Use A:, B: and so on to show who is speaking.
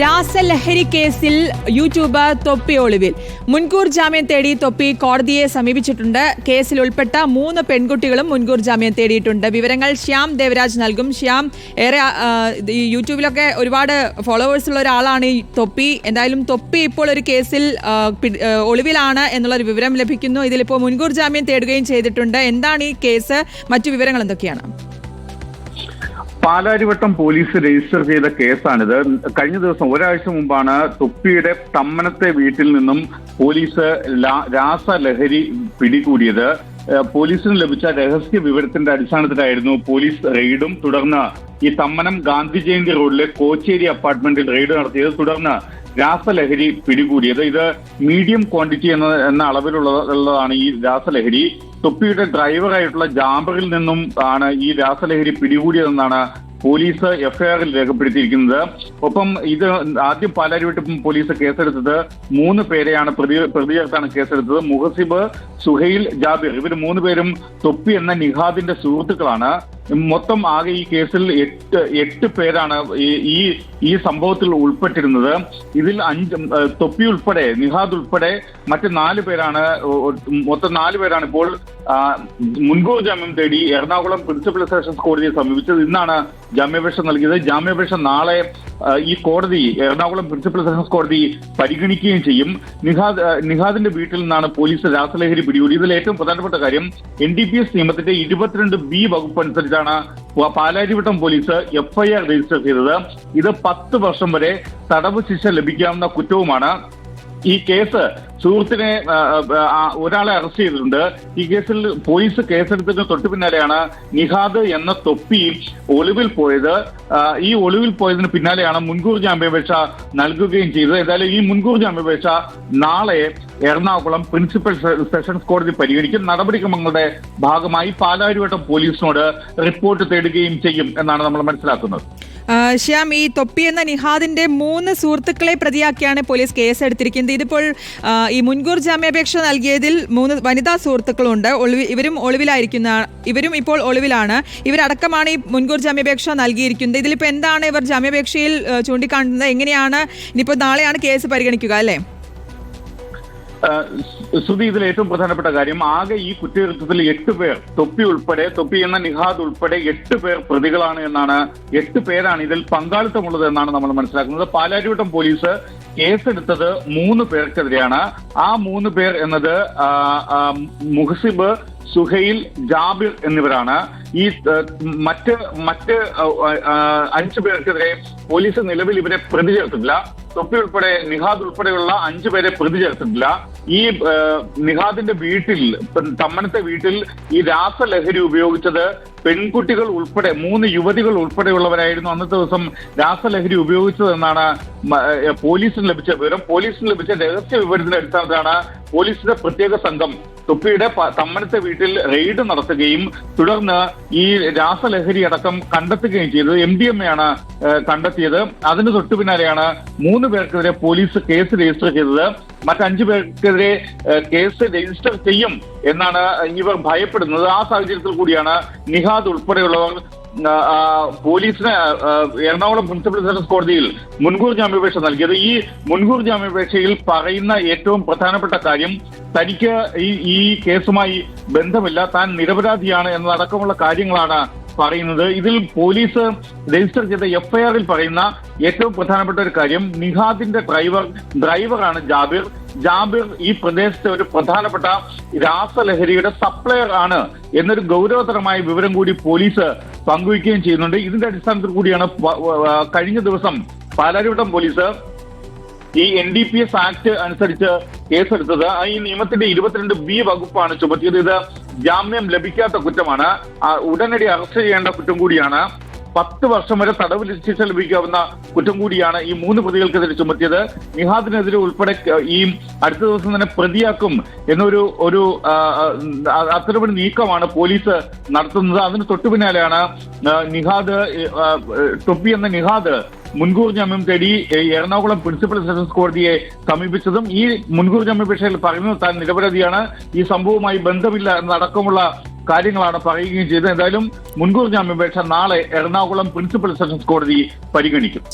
A: രാസലഹരി കേസിൽ യൂട്യൂബർ തൊപ്പി ഒളിവിൽ. മുൻകൂർ ജാമ്യം തേടി തൊപ്പി കോടതിയെ സമീപിച്ചിട്ടുണ്ട്. കേസിൽ ഉൾപ്പെട്ട മൂന്ന് പെൺകുട്ടികളും മുൻകൂർ ജാമ്യം തേടിയിട്ടുണ്ട്. വിവരങ്ങൾ ശ്യാം ദേവരാജ് നൽകും. ശ്യാം ഏറെ യൂട്യൂബിലൊക്കെ ഒരുപാട് ഫോളോവേഴ്സ് ഉള്ള ഒരാളാണ് ഈ തൊപ്പി. എന്തായാലും തൊപ്പി ഇപ്പോൾ ഒരു കേസിൽ ഒളിവിലാണ് എന്നുള്ളൊരു വിവരം ലഭിക്കുന്നു. ഇതിലിപ്പോൾ മുൻകൂർ ജാമ്യം തേടുകയും ചെയ്തിട്ടുണ്ട്. എന്താണ് ഈ കേസ്? മറ്റു വിവരങ്ങൾ എന്തൊക്കെയാണ്?
B: പാലാരിവട്ടം പോലീസ് രജിസ്റ്റർ ചെയ്ത കേസാണിത്. കഴിഞ്ഞ ദിവസം ഒരാഴ്ച മുമ്പാണ് തുപ്പിയുടെ തമ്മനത്തെ വീട്ടിൽ നിന്നും പോലീസ് രാസലഹരി പിടികൂടിയത്. പോലീസിന് ലഭിച്ച രഹസ്യ വിവരത്തിന്റെ അടിസ്ഥാനത്തിലായിരുന്നു പോലീസ് റെയ്ഡും തുടർന്ന് ഈ തമ്മനം ഗാന്ധി ജയന്തി റോഡിലെ കോച്ചേരി അപ്പാർട്ട്മെന്റിൽ റെയ്ഡ് നടത്തിയത്. തുടർന്ന് രാസലഹരി പിടികൂടിയത്. ഇത് മീഡിയം ക്വാണ്ടിറ്റി എന്ന എന്ന അളവിലുള്ള ഉള്ളതാണ് ഈ രാസലഹരി. തൊപ്പിയുടെ ഡ്രൈവറായിട്ടുള്ള ജാമ്പറിൽ നിന്നും ആണ് ഈ രാസലഹരി പിടികൂടിയതെന്നാണ് പോലീസ് എഫ്ഐആറിൽ രേഖപ്പെടുത്തിയിരിക്കുന്നത്. ഒപ്പം ഇത് ആദ്യം പാലാരിവട്ടം പോലീസ് കേസെടുത്തത് മൂന്ന് പേരെയാണ് പ്രതി പ്രതി ചേർത്താണ് കേസെടുത്തത്. മുഹസിബ് സുഹൈൽ ജാബിർ. ഇവർ മൂന്ന് പേരും തൊപ്പി എന്ന നിഹാദിന്റെ സുഹൃത്തുക്കളാണ്. മൊത്തം ആകെ ഈ കേസിൽ എട്ട് എട്ട് പേരാണ് ഈ- ഈ സംഭവത്തിൽ ഉൾപ്പെട്ടിരുന്നത്. ഇതിൽ അഞ്ച് തൊപ്പി ഉൾപ്പെടെ നിഹാദ് ഉൾപ്പെടെ മറ്റ് നാല് പേരാണ് മൊത്തം നാല് പേരാണ് ഇപ്പോൾ മുൻകൂർ ജാമ്യം തേടി എറണാകുളം പ്രിൻസിപ്പൽ സെഷൻസ് കോടതിയെ സമീപിച്ചത്. ഇന്നാണ് ജാമ്യാപേക്ഷ നൽകിയത്. ജാമ്യാപേക്ഷ നാളെ ഈ കോടതി എറണാകുളം പ്രിൻസിപ്പൽ സെഷൻസ് കോടതി പരിഗണിക്കുകയും ചെയ്യും. നിഹാദ് നിഹാദിന്റെ വീട്ടിൽ നിന്നാണ് പോലീസ് രാസലഹരി പിടികൂടി ഇതിൽ ഏറ്റവും പ്രധാനപ്പെട്ട കാര്യം എൻ ഡി പി എസ് നിയമത്തിന്റെ ഇരുപത്തിരണ്ട് ബി വകുപ്പ് അനുസരിച്ചാണ് പ- പാലാരിവട്ടം പോലീസ് എഫ്ഐആർ രജിസ്റ്റർ ചെയ്തത്. ഇത് പത്ത് വർഷം വരെ തടവ് ശിക്ഷ ലഭിക്കാവുന്ന കുറ്റവുമാണ്. ഈ കേസ് സുഹൃത്തിനെ ഒരാളെ അറസ്റ്റ് ചെയ്തിട്ടുണ്ട്. ഈ കേസിൽ പോലീസ് കേസെടുത്തതിന് തൊട്ടു പിന്നാലെയാണ് നിഹാദ് എന്ന തൊപ്പി ഒളിവിൽ പോയത്. ഈ ഒളിവിൽ പോയതിന് പിന്നാലെയാണ് മുൻകൂർ ജാമ്യാപേക്ഷ നൽകുകയും ചെയ്തത്. എന്തായാലും ഈ മുൻകൂർ ജാമ്യാപേക്ഷ നാളെ എറണാകുളം പ്രിൻസിപ്പൽ സെഷൻസ് കോടതി പരിഗണിക്കും. നടപടിക്രമങ്ങളുടെ ഭാഗമായി പാലാരിവട്ടം പോലീസിനോട് റിപ്പോർട്ട് തേടുകയും ചെയ്യും എന്നാണ് നമ്മൾ മനസ്സിലാക്കുന്നത്.
A: ശ്യാം ഈ തൊപ്പി എന്ന നിഹാദിന്റെ മൂന്ന് സുഹൃത്തുക്കളെ പ്രതിയാക്കിയാണ് പോലീസ് കേസ് എടുത്തിരിക്കുന്നത് ഇതിപ്പോൾ ഈ മുൻകൂർ ജാമ്യാപേക്ഷ നൽകിയതിൽ മൂന്ന് വനിതാ സുഹൃത്തുക്കളുണ്ട്. ഒളിവി ഇവരും ഒളിവിലായിരിക്കുന്ന ഇവരും ഇപ്പോൾ ഒളിവിലാണ്. ഇവരടക്കമാണ് ഈ മുൻകൂർ ജാമ്യാപേക്ഷ നൽകിയിരിക്കുന്നത്. ഇതിലിപ്പോൾ എന്താണ് ഇവർ ജാമ്യാപേക്ഷയിൽ ചൂണ്ടിക്കാണുന്നത്? എങ്ങനെയാണ്? ഇനിയിപ്പോൾ നാളെയാണ് കേസ് പരിഗണിക്കുക അല്ലേ?
B: ശ്രുതി ഇതിൽ ഏറ്റവും പ്രധാനപ്പെട്ട കാര്യം ആകെ ഈ കുറ്റകൃത്യത്തിൽ എട്ട് പേർ തൊപ്പി ഉൾപ്പെടെ തൊപ്പി എന്ന നിഹാദ് ഉൾപ്പെടെ എട്ട് പേർ പ്രതികളാണ് എന്നാണ് എട്ട് പേരാണ് ഇതിൽ പങ്കാളിത്തമുള്ളത് എന്നാണ് നമ്മൾ മനസ്സിലാക്കുന്നത്. പാലാരിവട്ടം പോലീസ് കേസെടുത്തത് മൂന്ന് പേർക്കെതിരെയാണ്. ആ മൂന്ന് പേർ എന്നത് മുഹസിബ് സുഹൈൽ ജാബിർ എന്നിവരാണ്. ഈ മറ്റ് മറ്റ് അഞ്ചു പേർക്കെതിരെ പോലീസ് നിലവിൽ ഇവരെ പ്രതി ചേർത്തിട്ടില്ല. തൊപ്പി ഉൾപ്പെടെ നിഹാദ് ഉൾപ്പെടെയുള്ള അഞ്ചു പേരെ പ്രതി ചേർത്തിട്ടില്ല. ഈ നിഹാദിന്റെ വീട്ടിൽ തമ്മനത്തെ വീട്ടിൽ ഈ രാസലഹരി ഉപയോഗിച്ചത് പെൺകുട്ടികൾ ഉൾപ്പെടെ മൂന്ന് യുവതികൾ ഉൾപ്പെടെയുള്ളവരായിരുന്നു അന്നത്തെ ദിവസം രാസലഹരി ഉപയോഗിച്ചതെന്നാണ് പോലീസിന് ലഭിച്ച വിവരം. പോലീസിന് ലഭിച്ച രഹസ്യ വിവരത്തിന്റെ അടിസ്ഥാനത്തിലാണ് പോലീസിന്റെ പ്രത്യേക സംഘം തൊപ്പിയുടെ തമ്മനത്തെ വീട്ടിൽ റെയ്ഡ് നടത്തുകയും തുടർന്ന് ഈ രാസലഹരി അടക്കം കണ്ടെത്തുകയും ചെയ്തത് എം ഡി എം എ ആണ് കണ്ടെത്തിയത്. അതിന് തൊട്ടു പിന്നാലെയാണ് മൂന്ന് പേർക്കെതിരെ പോലീസ് കേസ് രജിസ്റ്റർ ചെയ്തത്. മറ്റഞ്ചു പേർക്കെതിരെ കേസ് രജിസ്റ്റർ ചെയ്യും എന്നാണ് ഇവർ ഭയപ്പെടുന്നത്. ആ സാഹചര്യത്തിൽ കൂടിയാണ് നിഹാദ് ഉൾപ്പെടെയുള്ളവർ പോലീസിന് എറണാകുളം പ്രിൻസിപ്പൽ സെഷൻസ് കോടതിയിൽ മുൻകൂർ ജാമ്യാപേക്ഷ നൽകിയത്. ഈ മുൻകൂർ ജാമ്യാപേക്ഷയിൽ പറയുന്ന ഏറ്റവും പ്രധാനപ്പെട്ട കാര്യം തനിക്ക് ഈ കേസുമായി ബന്ധമില്ല. താൻ നിരപരാധിയാണ് എന്നതടക്കമുള്ള കാര്യങ്ങളാണ് പറയുന്നത്. ഇതിൽ പോലീസ് രജിസ്റ്റർ ചെയ്ത എഫ്ഐആറിൽ പറയുന്ന ഏറ്റവും പ്രധാനപ്പെട്ട ഒരു കാര്യം നിഹാദിന്റെ ഡ്രൈവർ ഡ്രൈവറാണ് ജാബിർ. ജാബിർ ഈ പ്രദേശത്തെ ഒരു പ്രധാനപ്പെട്ട രാസലഹരിയുടെ സപ്ലയർ ആണ് എന്നൊരു ഗൗരവതരമായ വിവരം കൂടി പോലീസ് പങ്കുവയ്ക്കുകയും ചെയ്യുന്നുണ്ട്. ഇതിന്റെ അടിസ്ഥാനത്തിൽ കൂടിയാണ് കഴിഞ്ഞ ദിവസം പാലാരിവട്ടം പോലീസ് ഈ N D P S act അനുസരിച്ച് കേസെടുത്തത്. ഈ നിയമത്തിന്റെ ഇരുപത്തിരണ്ട് ബി വകുപ്പാണ് ചുമത്തിയത്. ഇത് ജാമ്യം ലഭിക്കാത്ത കുറ്റമാണ്. ഉടനടി അറസ്റ്റ് ചെയ്യേണ്ട കുറ്റം കൂടിയാണ്. പത്ത് വർഷം വരെ തടവ് ശിക്ഷ ലഭിക്കാവുന്ന കുറ്റം കൂടിയാണ് ഈ മൂന്ന് പ്രതികൾക്കെതിരെ ചുമത്തിയത്. നിഹാദിനെതിരെ ഉൾപ്പെടെ ഈ അടുത്ത ദിവസം തന്നെ പ്രതിയാക്കും എന്നൊരു ഒരു അത്തരമൊരു നീക്കമാണ് പോലീസ് നടത്തുന്നത്. അതിന് തൊട്ടു പിന്നാലെയാണ് നിഹാദ് ടൊപ്പി എന്ന നിഹാദ് മുൻകൂർ ജാമ്യം തേടി എറണാകുളം പ്രിൻസിപ്പൽ സെഷൻസ് കോടതിയെ സമീപിച്ചതും ഈ മുൻകൂർ ജാമ്യാപേക്ഷയിൽ പറയുന്നത് താൻ നിരപരാധിയാണ്. ഈ സംഭവവുമായി ബന്ധമില്ല എന്നടക്കമുള്ള കാര്യങ്ങളാണ് പറയുകയും ചെയ്തത്. എന്തായാലും മുൻകൂർ ജാമ്യാപേക്ഷ നാളെ എറണാകുളം പ്രിൻസിപ്പൽ സെഷൻസ് കോടതി പരിഗണിക്കും.